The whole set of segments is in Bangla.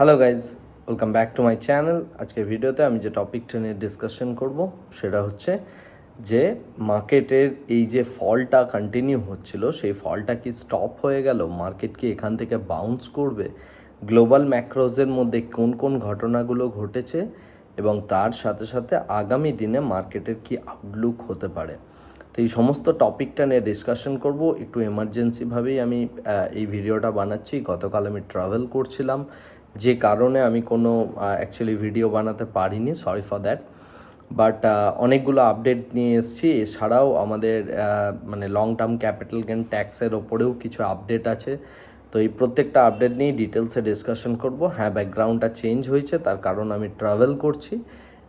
Hello guys welcome back to my channel আজকের ভিডিওতে আমি যে টপিকটা নিয়ে ডিসকাশন করব, সেটা হচ্ছে যে মার্কেটের এই যে ফলটা কন্টিনিউ হচ্ছিল, সেই ফলটা কি স্টপ হয়ে গেল? মার্কেট কি এখান থেকে বাউন্স করবে? গ্লোবাল ম্যাক্রোজের মধ্যে কোন কোন ঘটনাগুলো ঘটেছে? এবং তার সাথে সাথে আগামী দিনে মার্কেটের কি আউটলুক হতে পারে? তো এই সমস্ত টপিকটা নিয়ে ডিসকাশন করব। একটু এমার্জেন্সিভাবেই আমি এই ভিডিওটা বানাচ্ছি। গতকাল আমি ট্রাভেল করছিলাম। যে কারণে আমি কোনো অ্যাকচুয়ালি ভিডিও বানাতে পারিনি সরি ফর দ্যাট বাট অনেকগুলো আপডেট নিয়ে এসেছি। এছাড়াও আমাদের মানে লং টার্ম ক্যাপিটাল গেন ট্যাক্সের ওপরেও কিছু আপডেট আছে। তো এই প্রত্যেকটা আপডেট নিয়ে ডিটেলসে ডিসকাশন করব। হ্যাঁ ব্যাকগ্রাউন্ডটা চেঞ্জ হয়েছে, তার কারণ আমি ট্রাভেল করছি।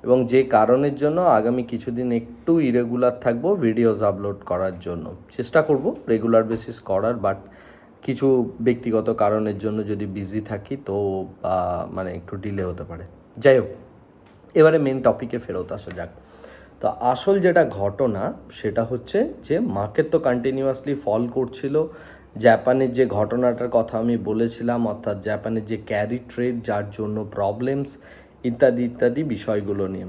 এবং যে কারণের জন্য আগামী কিছুদিন একটু ইরেগুলার থাকব ভিডিওস আপলোড করার জন্য। চেষ্টা করব রেগুলার বেসিস করার বাট কিছু ব্যক্তিগত কারণের জন্য যদি বিজি থাকি তো মানে একটু ডিলে হতে পারে। যাই হোক, এবারে মেন টপিকে ফেরত আসা যাক। তো আসল যেটা ঘটনা, সেটা হচ্ছে যে মার্কেট তো কন্টিনিউয়াসলি ফল করছিল। জাপানের যে ঘটনাটার কথা আমি বলেছিলাম, অর্থাৎ জাপানের যে ক্যারি ট্রেড যার জন্য প্রবলেমস ইত্যাদি ইত্যাদি বিষয়গুলো নিয়ে।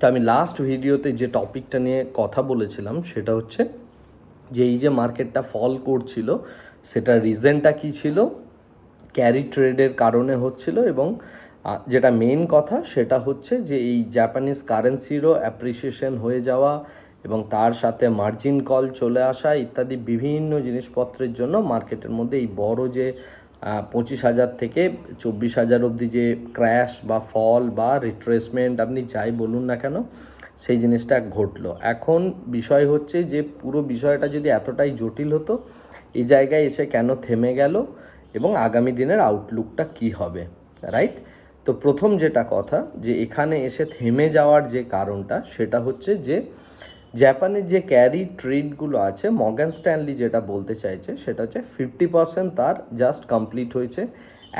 তো আমি লাস্ট ভিডিওতে যে টপিকটা নিয়ে কথা বলেছিলাম, সেটা হচ্ছে যে এই যে মার্কেটটা ফল করছিল সেটা রিজনটা কী ছিল? ক্যারি ট্রেডের কারণে হচ্ছিল এবং যেটা মেন কথা সেটা হচ্ছে যে এই জাপানিজ কারেন্সিরও অ্যাপ্রিসিয়েশন হয়ে যাওয়া এবং তার সাথে মার্জিন কল চলে আসা ইত্যাদি বিভিন্ন জিনিসপত্রের জন্য মার্কেটের মধ্যে এই বড় যে পঁচিশ হাজার থেকে চব্বিশ হাজার অবধি যে ক্র্যাশ বা ফল বা রিট্রেসমেন্ট আপনি যাই বলুন না কেন, সেই জিনিসটা ঘটলো। এখন বিষয় হচ্ছে যে পুরো বিষয়টা যদি এতটাই জটিল হতো এই জায়গায় এসে কেন থেমে গেল এবং আগামী দিনের আউটলুকটা কি হবে রাইট তো প্রথম যেটা কথা, যে এখানে এসে থেমে যাওয়ার যে কারণটা, সেটা হচ্ছে যে জাপানের যে ক্যারি ট্রেডগুলো আছে মর্গান স্ট্যানলি যেটা বলতে চাইছে, সেটা হচ্ছে ফিফটি পার্সেন্ট তার জাস্ট কমপ্লিট হয়েছে।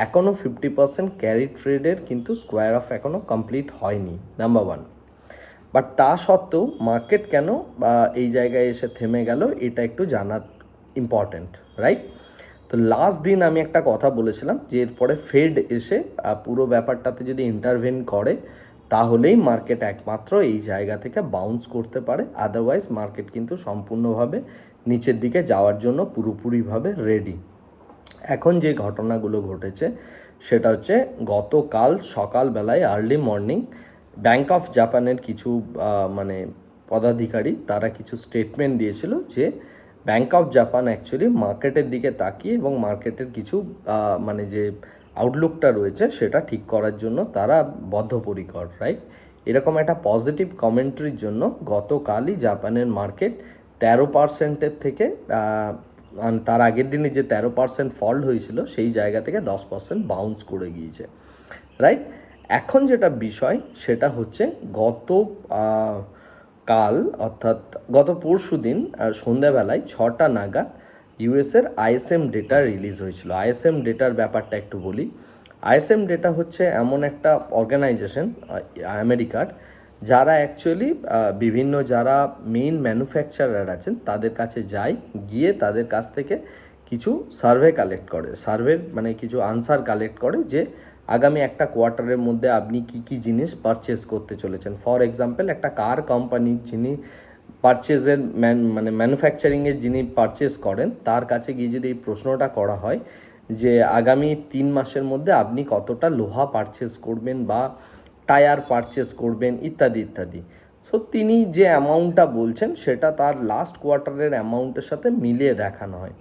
এখনও ফিফটি পার্সেন্ট ক্যারি ট্রেডের কিন্তু স্কোয়ার অফ এখনও কমপ্লিট হয়নি নাম্বার ওয়ান বাট তা সত্ত্বেও মার্কেট কেন বা এই জায়গায় এসে থেমে গেল, এটা একটু জানার ইম্পর্ট্যান্ট রাইট তো লাস্ট দিন আমি একটা কথা বলেছিলাম যে এরপরে ফেড এসে পুরো ব্যাপারটাতে যদি ইন্টারভেন করে, তাহলেই মার্কেট একমাত্র এই জায়গা থেকে বাউন্স করতে পারে। আদারওয়াইজ মার্কেট কিন্তু সম্পূর্ণভাবে নিচের দিকে যাওয়ার জন্য পুরোপুরিভাবে রেডি এখন যে ঘটনাগুলো ঘটেছে, সেটা হচ্ছে গতকাল সকালবেলায় আর্লি মর্নিং ব্যাংক অফ জাপানের কিছু মানে পদাধিকারী, তারা কিছু স্টেটমেন্ট দিয়েছিল যে ব্যাংক অফ জাপান অ্যাকচুয়ালি মার্কেটের দিকে তাকিয়ে এবং মার্কেটের কিছু মানে যে আউটলুকটা রয়েছে সেটা ঠিক করার জন্য তারা বদ্ধপরিকর রাইট এরকম একটা পজিটিভ কমেন্ট্রির জন্য গতকালই জাপানের মার্কেট তেরো পার্সেন্টের থেকে তার আগের দিনে যে তেরো পার্সেন্ট ফল্ট হয়েছিল সেই জায়গা থেকে দশ পার্সেন্ট বাউন্স করে গিয়েছে রাইট এখন যেটা বিষয় সেটা হচ্ছে গত কাল, অর্থাৎ গত পরশু দিন সন্ধ্যাবেলায় ছটা নাগাদ ইউএসের আইএসএম ডেটা রিলিজ হয়েছিল। আইএসএম ডেটার ব্যাপারটা একটু বলি। আইএসএম ডেটা হচ্ছে এমন একটা অর্গানাইজেশন আমেরিকার, যারা অ্যাকচুয়ালি বিভিন্ন যারা মেইন ম্যানুফ্যাকচারার আছেন, তাদের কাছে যায়, গিয়ে তাদের কাছ থেকে কিছু সার্ভে কালেক্ট করে। সার্ভের মানে কিছু আনসার কালেক্ট করে যে আগামী একটা কোয়ার্টারের মধ্যে আপনি কি কি জিনিস পারচেস করতে চলেছেন? ফর এক্সাম্পল একটা কার কোম্পানি যিনি পারচেজের ম্যান মানে ম্যানুফ্যাকচারিংয়ের যিনি পারচেস করেন, তার কাছে গিয়ে যদি এই প্রশ্নটা করা হয় যে আগামী তিন মাসের মধ্যে আপনি কতটা লোহা পারচেস করবেন বা টায়ার পারচেস করবেন, ইত্যাদি ইত্যাদি। সো তিনি যে অ্যামাউন্টটা বলছেন, সেটা তার লাস্ট কোয়ার্টারের অ্যামাউন্টের সাথে মিলিয়ে দেখানো হয়।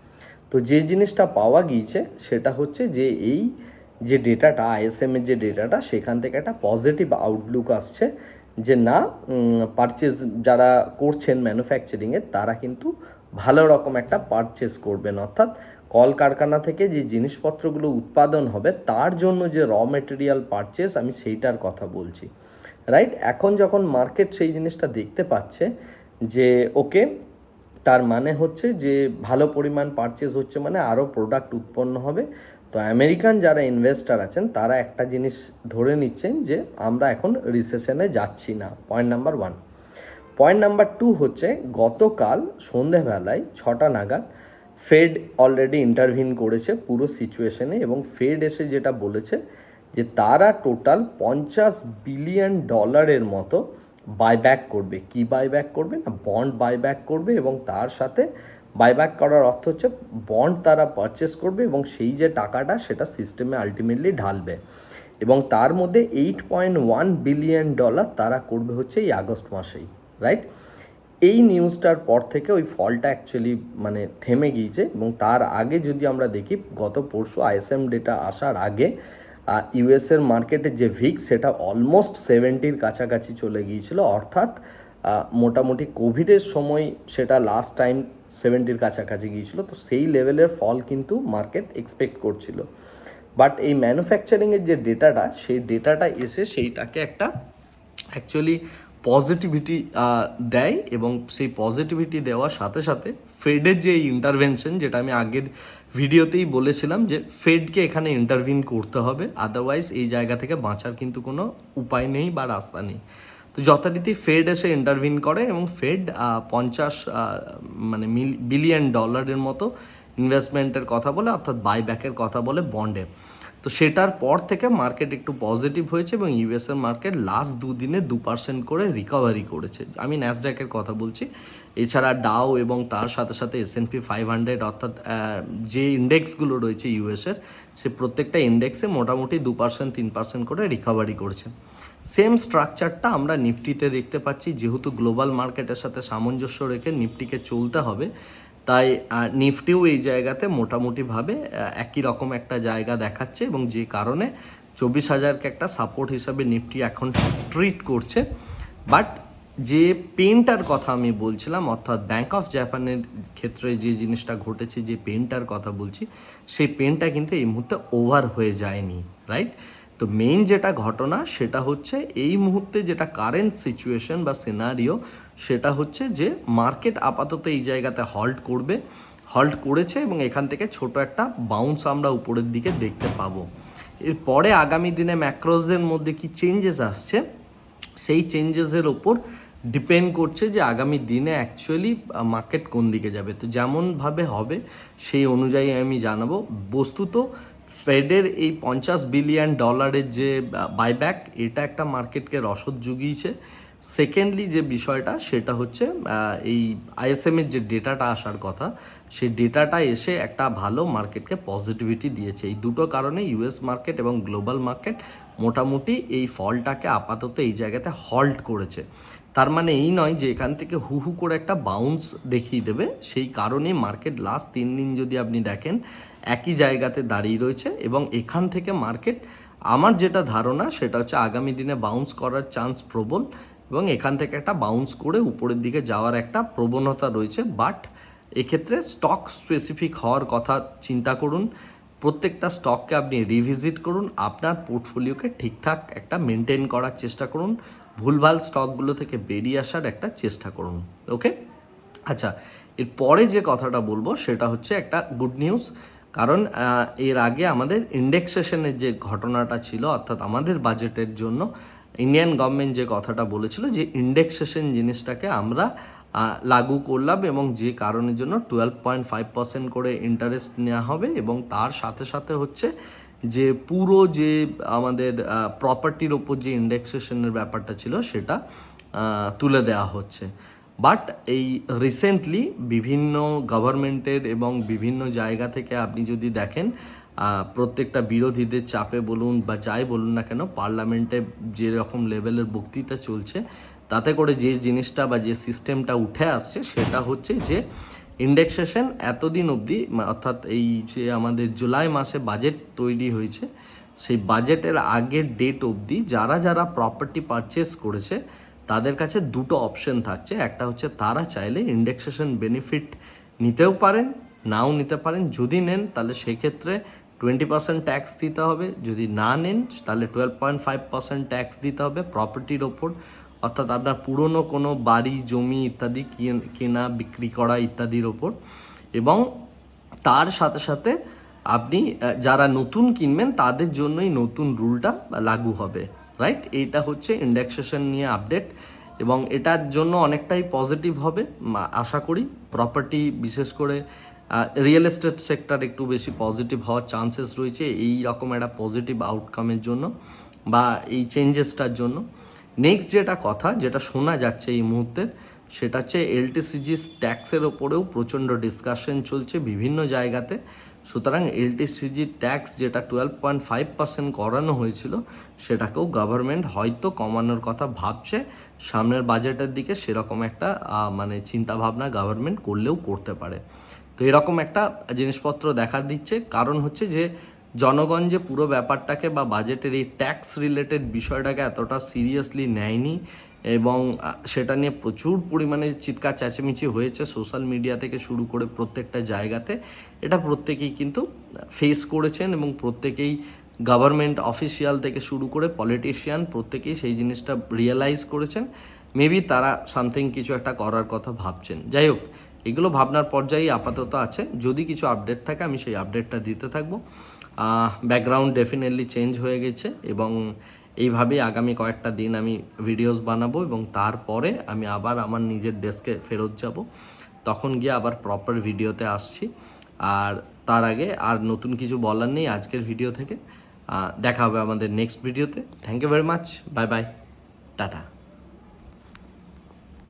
তো যে জিনিসটা পাওয়া গিয়েছে, সেটা হচ্ছে যে এই যে ডেটাটা আইএসএম এর যে ডেটাটা, সেখান থেকে একটা পজিটিভ আউটলুক আসছে যে না পারচেজ যারা করছেন ম্যানুফ্যাকচারিংয়ের তারা কিন্তু ভালো রকম একটা পারচেস করবেন। অর্থাৎ কলকারখানা থেকে যে জিনিসপত্রগুলো উৎপাদন হবে, তার জন্য যে র মেটেরিয়াল পারচেস আমি সেইটার কথা বলছি। রাইট এখন যখন মার্কেট সেই জিনিসটা দেখতে পাচ্ছে যে ওকে তার মানে হচ্ছে যে ভালো পরিমাণ পারচেস হচ্ছে মানে আরও প্রোডাক্ট উৎপন্ন হবে। তো আমেরিকান যারা ইনভেস্টার আছেন, তারা একটা জিনিস ধরে নিচ্ছেন যে আমরা এখন রিসেশনে যাচ্ছি না। Point number one point number two হচ্ছে গতকাল সন্ধেবেলায় ছটা নাগাদ ফেড অলরেডি ইন্টারভিন করেছে পুরো সিচুয়েশনে এবং ফেড এসে যেটা বলেছে যে তারা টোটাল পঞ্চাশ বিলিয়ন ডলারের মতো বাইব্যাক করবে। কি বাইব্যাক করবে না? বন্ড বাইব্যাক করবে এবং তার সাথে বাইব্যাক করার অর্থ হচ্ছে বন্ড তারা পারচেস করবে এবং সেই যে টাকাটা সেটা সিস্টেমে আলটিমেটলি ঢালবে। এবং তার মধ্যে eight point one billion dollar তারা করবে হচ্ছে এই আগস্ট মাসেই রাইট এই নিউজটার পর থেকে ওই ফলটা অ্যাকচুয়ালি মানে থেমে গিয়েছে এবং তার আগে যদি আমরা দেখি, গত পরশু আইএসএম ডেটা আসার আগে ইউএসের মার্কেটের যে ভিক সেটা অলমোস্ট সেভেন্টির কাছাকাছি চলে গিয়েছিল। অর্থাৎ মোটামুটি কোভিডের সময় সেটা লাস্ট টাইম সেভেন্টির কাছাকাছি গিয়েছিল, তো সেই লেভেলের ফল কিন্তু মার্কেট এক্সপেক্ট করছিল। বাট এই ম্যানুফ্যাকচারিংয়ের যে ডেটাটা সেই ডেটাটা এসে সেইটাকে একটা অ্যাকচুয়ালি পজিটিভিটি দেয় এবং সেই পজিটিভিটি দেওয়ার সাথে সাথে ফেডের যে ইন্টারভেনশন যেটা আমি আগের ভিডিওতেই বলেছিলাম যে ফেডকে এখানে ইন্টারভিন করতে হবে আদারওয়াইজ এই জায়গা থেকে বাঁচার কিন্তু কোনো উপায় নেই বা রাস্তা নেই। তো যথারীতি ফেড এসে ইন্টারভিন করে এবং ফেড পঞ্চাশ মানে বিলিয়ন ডলারের মতো ইনভেস্টমেন্টের কথা বলে, অর্থাৎ বাইব্যাকের কথা বলে বন্ডে তো সেটার পর থেকে মার্কেট একটু পজিটিভ হয়েছে এবং ইউএসের মার্কেট লাস্ট দুদিনে দু পার্সেন্ট করে রিকভারি করেছে। আমি ন্যাসড্যাকের কথা বলছি। এছাড়া ডাও এবং তার সাথে সাথে S N P five hundred অর্থাৎ যে ইন্ডেক্সগুলো রয়েছে ইউএসের সে প্রত্যেকটা ইন্ডেক্সে মোটামুটি দু পার্সেন্ট তিন পার্সেন্ট করে রিকভারি করেছে। সেম স্ট্রাকচারটা আমরা নিফটিতে দেখতে পাচ্ছি, যেহেতু গ্লোবাল মার্কেটের সাথে সামঞ্জস্য রেখে নিফটিকে চলতে হবে, তাই নিফটিও এই জায়গাতে মোটামুটিভাবে একই রকম একটা জায়গা দেখাচ্ছে এবং যে কারণে চব্বিশ হাজারকে একটা সাপোর্ট হিসাবে নিফটি এখন ট্রিট করছে। বাট যে পেনটার কথা আমি বলছিলাম, অর্থাৎ ব্যাঙ্ক অফ জাপানের ক্ষেত্রে যে জিনিসটা ঘটেছে, যে পেনটার কথা বলছি, সেই পেনটা কিন্তু এই মুহূর্তে ওভার হয়ে যায়নি রাইট তো মেইন যেটা ঘটনা সেটা হচ্ছে এই মুহূর্তে যেটা কারেন্ট সিচুয়েশন বা সিনারিও সেটা হচ্ছে যে মার্কেট আপাতত এই জায়গাতে হল্ট করবে। হল্ট করেছে এবং এখান থেকে ছোট একটা বাউন্স আমরা উপরের দিকে দেখতে পাবো। এরপরে আগামী দিনে ম্যাক্রোজের মধ্যে কি চেঞ্জেস আসছে? সেই চেঞ্জেসের ওপর ডিপেন্ড করছে যে আগামী দিনে অ্যাকচুয়ালি মার্কেট কোন দিকে যাবে। তো যেমনভাবে হবে, সেই অনুযায়ী আমি জানাব। বস্তুত ফেডের এই পঞ্চাশ বিলিয়ন ডলারের যে বাইব্যাক এটা একটা মার্কেটকে রসদ জুগিয়েছে। সেকেন্ডলি যে বিষয়টা, সেটা হচ্ছে এই আইএসএমের যে ডেটাটা আসার কথা, সেই ডেটাটা এসে একটা ভালো মার্কেটকে পজিটিভিটি দিয়েছে। এই দুটো কারণে ইউএস মার্কেট এবং গ্লোবাল মার্কেট মোটামুটি এই ফলটাকে আপাতত এই জায়গাতে হল্ট করেছে। তার মানে এই নয় যে এখান থেকে হু হু করে একটা বাউন্স দেখিয়ে দেবে। সেই কারণেই মার্কেট লাস্ট তিন দিন যদি আপনি দেখেন, একই জায়গাতে দাঁড়িয়ে রয়েছে এবং এখান থেকে মার্কেট আমার যেটা ধারণা, সেটা হচ্ছে আগামী দিনে বাউন্স করার চান্স প্রবল। এবং এখান থেকে একটা বাউন্স করে উপরের দিকে যাওয়ার একটা প্রবণতা রয়েছে বাট এক্ষেত্রে স্টক স্পেসিফিক হওয়ার কথা চিন্তা করুন। প্রত্যেকটা স্টককে আপনি রিভিজিট করুন, আপনার পোর্টফোলিওকে ঠিকঠাক একটা মেনটেন করার চেষ্টা করুন, ভুলভাল স্টকগুলো থেকে বেরিয়ে আসার একটা চেষ্টা করুন ওকে আচ্ছা এরপরে যে কথাটা বলব সেটা হচ্ছে একটা গুড নিউজ কারণ এর আগে আমাদের ইন্ডেক্সেশনের যে ঘটনাটা ছিল, অর্থাৎ আমাদের বাজেটের জন্য ইন্ডিয়ান গভর্নমেন্ট যে কথাটা বলেছিল যে ইন্ডেক্সেশন জিনিসটাকে আমরা লাগু করলাম এবং যে কারণের জন্য টুয়েলভ পয়েন্ট ফাইভ পার্সেন্ট করে ইন্টারেস্ট নেওয়া হবে এবং তার সাথে সাথে হচ্ছে যে পুরো যে আমাদের প্রপার্টির ওপর যে ইন্ডেক্সেশনের ব্যাপারটা ছিল সেটা তুলে দেওয়া হচ্ছে। বাট এই রিসেন্টলি বিভিন্ন গভর্নমেন্টের এবং বিভিন্ন জায়গা থেকে আপনি যদি দেখেন প্রত্যেকটা বিরোধীদের চাপে বলুন বা যাই বলুন না কেন, পার্লামেন্টে যেরকম লেভেলের বক্তৃতা চলছে, তাতে করে যে জিনিসটা বা যে সিস্টেমটা উঠে আসছে সেটা হচ্ছে যে ইন্ডেক্সেশন এতদিন অবধি অর্থাৎ এই যে আমাদের জুলাই মাসে বাজেট তৈরি হয়েছে, সেই বাজেটের আগের ডেট অবধি যারা যারা প্রপার্টি পারচেস করেছে, তাদের কাছে দুটো অপশন থাকছে। একটা হচ্ছে তারা চাইলে ইন্ডেক্সেশন বেনিফিট নিতেও পারেন, নাও নিতে পারেন। যদি নেন, তাহলে সেক্ষেত্রে টোয়েন্টি পার্সেন্ট ট্যাক্স দিতে হবে। যদি না নেন, তাহলে twelve point five percent tax দিতে হবে প্রপার্টির ওপর। অর্থাৎ আপনার পুরনো কোনো বাড়ি, জমি ইত্যাদি কেনা বিক্রি করা ইত্যাদির ওপর। এবং তার সাথে সাথে আপনি যারা নতুন কিনবেন, তাদের জন্যই নতুন রুলটা লাগু হবে। রাইট এইটা হচ্ছে ইন্ডেক্সেশন নিয়ে আপডেট এবং এটার জন্য অনেকটাই পজিটিভ হবে। আশা করি। প্রপার্টি বিশেষ করে রিয়েল এস্টেট সেক্টর একটু বেশি পজিটিভ হওয়ার চান্সেস রয়েছে এই রকম একটা পজিটিভ আউটকামের জন্য বা এই চেঞ্জেসটার জন্য। নেক্সট যেটা কথা, যেটা শোনা যাচ্ছে এই মুহূর্তে, সেটা হচ্ছে এলটিসিজি ট্যাক্সের ওপরেও প্রচণ্ড ডিসকাশন চলছে বিভিন্ন জায়গাতে। সুতরাং এলটিসিজি ট্যাক্স যেটা টুয়েলভ পয়েন্ট ফাইভ পার্সেন্ট করানো হয়েছিল, সেটাকেও গভর্নমেন্ট হয়তো কমানোর কথা ভাবছে। সামনের বাজেটের দিকে সেরকম একটা মানে চিন্তাভাবনা গভর্নমেন্ট করলেও করতে পারে। তো এরকম একটা জিনিসপত্র দেখা দিচ্ছে। কারণ হচ্ছে যে, জনগণ যে পুরো ব্যাপারটাকে বা বাজেটের এই ট্যাক্স রিলেটেড বিষয়টাকে এতটা সিরিয়াসলি নেয়নি এবং সেটা নিয়ে প্রচুর পরিমাণে চিৎকার চেঁচেমেচি হয়েছে সোশ্যাল মিডিয়া থেকে শুরু করে প্রত্যেকটা জায়গাতে। এটা প্রত্যেকেই কিন্তু ফেস করেছেন এবং প্রত্যেকেই গভর্নমেন্ট অফিসিয়াল থেকে শুরু করে পলিটিশিয়ান প্রত্যেকেই সেই জিনিসটা রিয়েলাইজ করেছেন। মেবি তারা সামথিং কিছু একটা করার কথা ভাবছেন। যাই হোক এগুলো ভাবনার পর্যায়ে আপাতত আছে। যদি কিছু আপডেট থাকে, আমি সেই আপডেটটা দিতে থাকব। ব্যাকগ্রাউন্ড ডেফিনেটলি চেঞ্জ হয়ে গেছে এবং এইভাবেই আগামী কয়েকটা দিন আমি ভিডিওস বানাবো এবং তারপরে আমি আবার আমার নিজের ডেস্কে ফেরত যাব। তখন গিয়ে আবার প্রপার ভিডিওতে আসছি। আর তার আগে আর নতুন কিছু বলার নেই আজকের ভিডিও থেকে। দেখা হবে আমাদের নেক্সট ভিডিওতে thank you very much bye bye tata